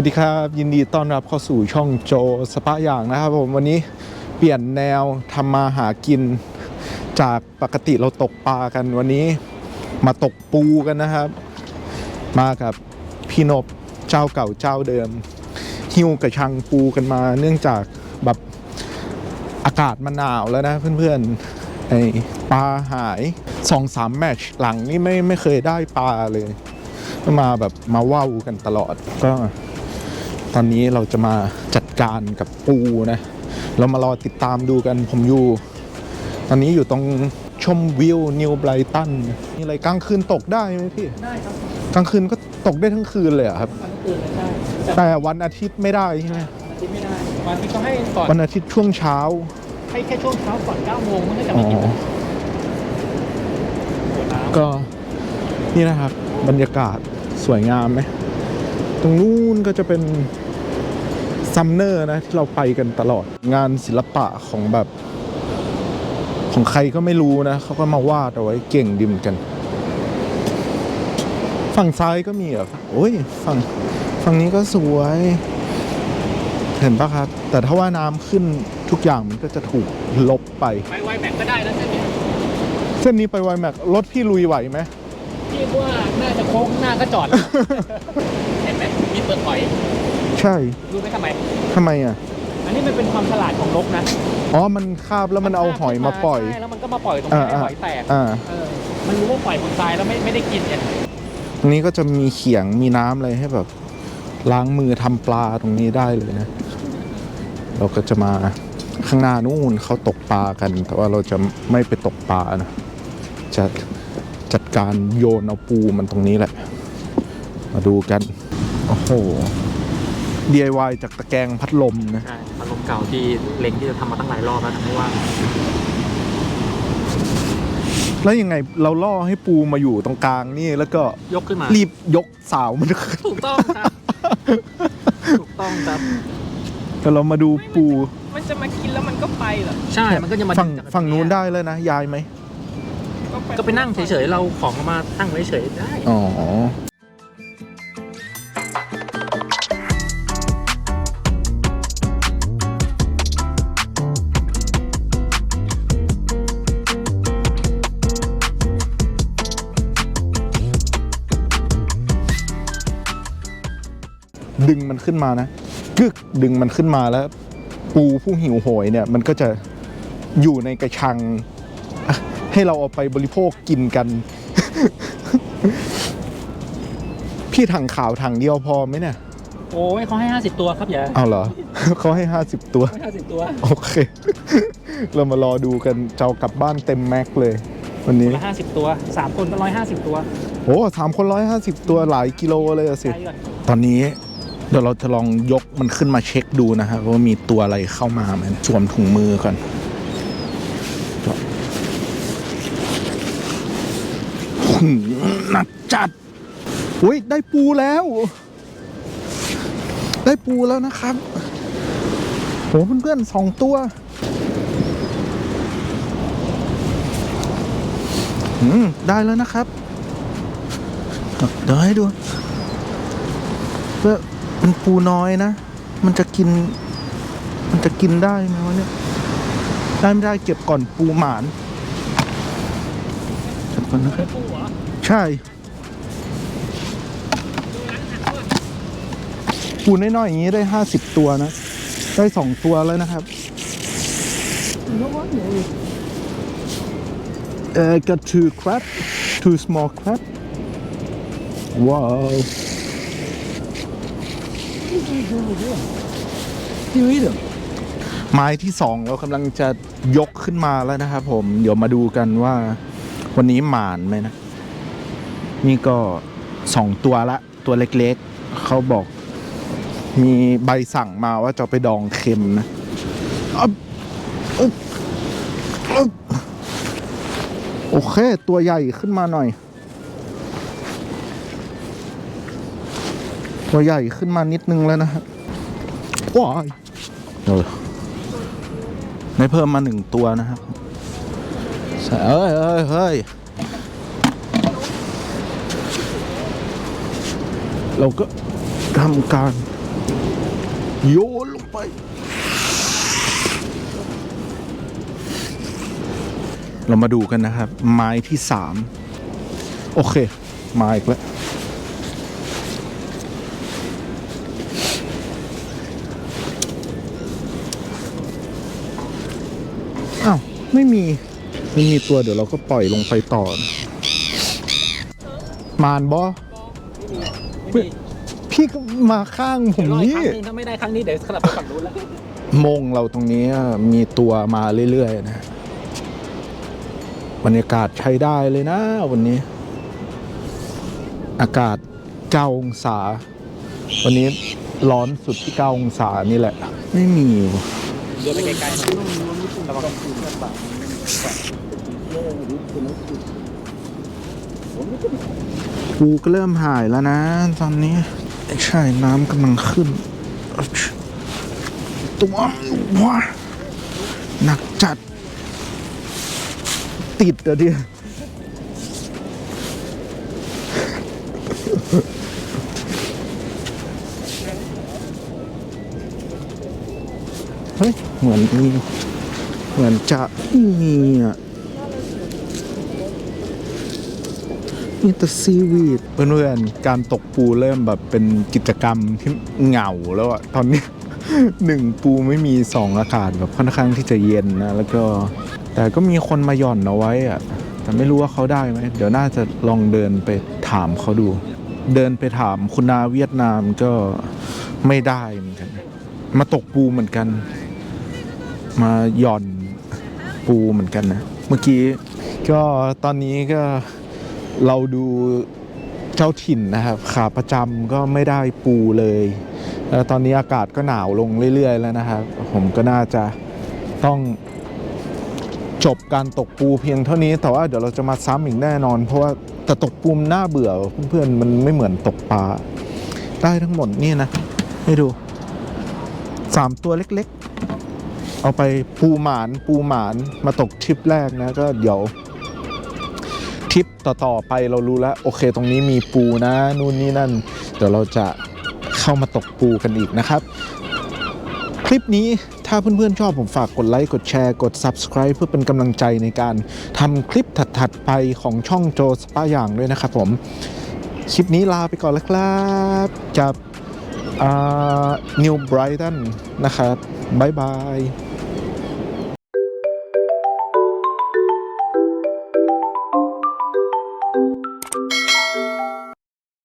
วัสดีครับ ยินดีต้อนรับเข้าสู่ช่องโจสปะอย่างนะครับผมวันนี้เปลี่ยนแนวทำมาหากิน จากปกติเราตกปลากันวันนี้ มาตกปูกันนะครับ มากับพี่นบเจ้าเก่าเจ้าเดิมหิ้วกระชังปูกันมา เนื่องจากแบบอากาศมันหนาวแล้วนะเพื่อนๆไอปลาหายสองสามแมชหลังนี่ไม่ไม่เคยได้ปลาเลยก็มาแบบมาว่าวกันตลอดก็ ตอนนี้เราจะมาจัดการกับปูนะ เรามารอติดตามดูกันผมอยู่ ตอนนี้อยู่ตรงชมวิวนิวไบรตันมีอะไรกลางคืนตกได้ไหมพี่ ได้ครับกลางคืนก็ตกได้ทั้งคืนเลยเหรอครับวันคืนเลยได้แต่แต่วันอาทิตย์ไม่ได้ใช่ไหมวันอาทิตย์ไม่ได้วันอาทิตย์ก็ให้ก่อนวันอาทิตย์ช่วงเช้าให้แค่ช่วงเช้าก่อน9โมงมันก็จะอ๋ไม่อกินหัวน้ก็นี่นะครับ บรรยากาศสวยงามไหมตรงนู้นก็จะเป็น ซัมเนอร์นะที่เราไปกันตลอดงานศิลปะของแบบ ของใครก็ไม่รู้นะเขาก็มาวาดเอาไว้เก่งดิเหมอนกัน ฝั่งซ้ายก็มีเหรอครับโอ้ยฝั่งฝั่งนี้ก็สวย เห็นปะครับ แต่ถ้าว่าน้ำขึ้นทุกอย่างมันก็จะถูกลบไปำไปไวแม็กก็ได้แล้วเส้นนี้เส้นนี้ไปไวแม็กรถพี่ลุยไหวไหมพี่ว่าน่าจะโค้งหน้าก็จอดแล้วเห็นไหมมีเปิดถอย ใช่รู้ไหมทำไม ทำไมอะ อันนี้มันเป็นความฉลาดของนกนะอ๋อ มันคาบแล้วมันเอาหอยมาปล่อย ใช่แล้วมันก็มาปล่อยตรงนี้ให้หอยแตกอ่า เออมันรู้ว่าปล่อยบนทรายแล้วไม่ไม่ได้กินเนี่ยตรงนี้ก็จะมีเขียงมีน้ำอะไรให้แบบ ล้างมือทำปลาตรงนี้ได้เลยนะ เราก็จะมาข้างหน้านู่นเขาตกปลากัน แต่ว่าเราจะไม่ไปตกปลานะจะจัดการโยนเอาปูมันตรงนี้แหละ มาดูกัน โอ้โห DIY จากตะแกรงพัดลมนะ ใช่อารมณ์เก่าที่เล็งที่จะทำมาตั้งหลายรอบแล้วทำไม่ว่างแล้วยังไงเราล่อให้ปูมาอยู่ตรงกลางนี่แล้วก็ยกขึ้นมา รีบยกสาวมันขึ้น ถูกต้องครับ ถูกต้องครับ แต่เรามาดูปู มันจะมากินแล้วมันก็ไปเหรอใช่ มันก็จะมาฝั่งดึจากฝั่งนู้นได้เลยนะ ยายไหม ก็ไปนั่งเฉยๆ เราของเอามาตั้งไว้เฉยได้ อ๋อ ดึงมันขึ้นมานะกึกดึงมันขึ้นมาแล้ว ปูผู้หิวโหยเนี่ยมันก็จะอยู่ในกระชังอะให้เราเอาไปบริโภคกินกัน พี่ถังขาวถังเดียวพอไหมเนี่ยโอ้ยเขาให้ 50 ตัวครับอย่าเอาเหรอ เขาให้ห้าสิบตัว ให้50 ตัวโอเค เรามารอดูกันเจ้ากลับบ้านเต็มแม็กเลย วันนี้ละ50 ตัว 3 คนก็150 ตัว โอ้สามคนร้อยห้าสิบตัวหลายกิโลเลยอะสิ ใช่ก่อน ตอนนี้ เดี๋ยวเราจะลองยกมันขึ้นมาเช็คดูนะครับว่ามีตัวอะไรเข้ามาไหมสวมถุงมือก่อนหนักจัดอุ้ยได้ปูแล้ว ได้ปูแล้วนะครับโหเพื่อนๆสองตัวอืมได้แล้วนะครับ เดี๋ยวให้ดูเพื่อ มันปูน้อยนะ มันจะกิน มันจะกินได้ไหมวะเนี่ย ได้ไม่ได้เก็บก่อนปูหมานเก็บก่อนนะครับปูเหรอใช่ ปูน้อยๆอย่างนี้ได้ห้าสิบตัวนะ ได้สองตัวแล้วนะครับ เอ่อ got two crab two small crab ว้าวไม้ที่สองเรากำลังจะยกขึ้นมาแล้วนะครับผม เดี๋ยวมาดูกันว่า วันนี้หมานไหมนะ นี่ก็สองตัวละ ตัวเล็กๆ เขาบอก มีใบสั่งมาว่าจะไปดองเค็มนะโอเค ตัวใหญ่ขึ้นมาหน่อย ตัวใหญ่ขึ้นมานิดนึงแล้วนะครับว้ายเดี๋ยวได้เพิ่มมาหนึ่งตัวนะครับเอ้ยเอ้ยเฮ้ยเราก็ทำการ โยนลงไป เรามาดูกันนะครับ ไม้ที่สามโอเค มาอีกแล้ว อ้าว ไม่มีไม่มีตัวเดี๋ยวเราก็ปล่อยลงไปต่อ มานบอไม่มีพี่ก็มาข้างผมเดี๋ยวรออีกนี่ครั้งหนึงถ้าไม่ได้ครั้งนี้เดี๋ยวสลับไปฝั่งนู้นแล้วมงเราตรงนี้มีตัวมาเรื่อยๆนะฮะบรรยากาศใช้ได้เลยนะวันนี้ อากาศเก้าองศา วันนี้ร้อนสุดที่เก้าองศานี่แหละ ไม่มีว่ะเดินไปไกลๆ ระวังปูก็เริ่มหายแล้วนะ ตอนนี้ใช่น้ำกำลังขึ้นตัวว้าหนักจัด ติดอะดิเฮ้ย เหมือนมี เหมือนจะมีอะมีแต่ซีวีดเพื่อนๆการตกปูเริ่มแบบเป็นกิจกรรมที่เหงาแล้วอะตอนนี้หนึ่งปูไม่มีสองอากาศแบบค่อนข้างที่จะเย็นนะแล้วก็แต่ก็มีคนมาหย่อนเอาไว้อะแต่ไม่รู้ว่าเขาได้ไหมเดี๋ยวน่าจะลองเดินไปถามเขาดู เดินไปถามคุณนาเวียดนามก็ไม่ได้เหมือนกัน มาตกปูเหมือนกัน มาหย่อน ปูเหมือนกันนะ เมื่อกี้ก็ตอนนี้ก็เราดูเจ้าถิ่นนะครับขาประจำก็ไม่ได้ปูเลยแล้วตอนนี้อากาศก็หนาวลงเรื่อย ๆ แล้วนะครับ ผมก็น่าจะต้องจบการตกปูเพียงเท่านี้ แต่ว่าเดี๋ยวเราจะมาซ้ำอีกแน่นอน เพราะว่าแต่ตกปูมน่าเบื่อเพื่อนๆมันไม่เหมือนตกปลาได้ทั้งหมดนี่นะ ให้ดูสามตัวเล็ก เอาไปปูหมานปูหมานมาตกทริปแรกนะก็เดี๋ยวทริปต่อๆไปเรารู้แล้ว โอเคตรงนี้มีปูนะนู่นนี่นั่น เดี๋ยวเราจะเข้ามาตกปูกันอีกนะครับ คลิปนี้ถ้าเพื่อนๆชอบผมฝากกดไลค์กดแชร์กด Subscribe เพื่อเป็นกำลังใจในการทำคลิปถัดๆไปของช่องโจสปาอย่างด้วยนะครับผม คลิปนี้ลาไปก่อนแล้วครับกับนิวไบรตันนะครับ บ๊ายบาย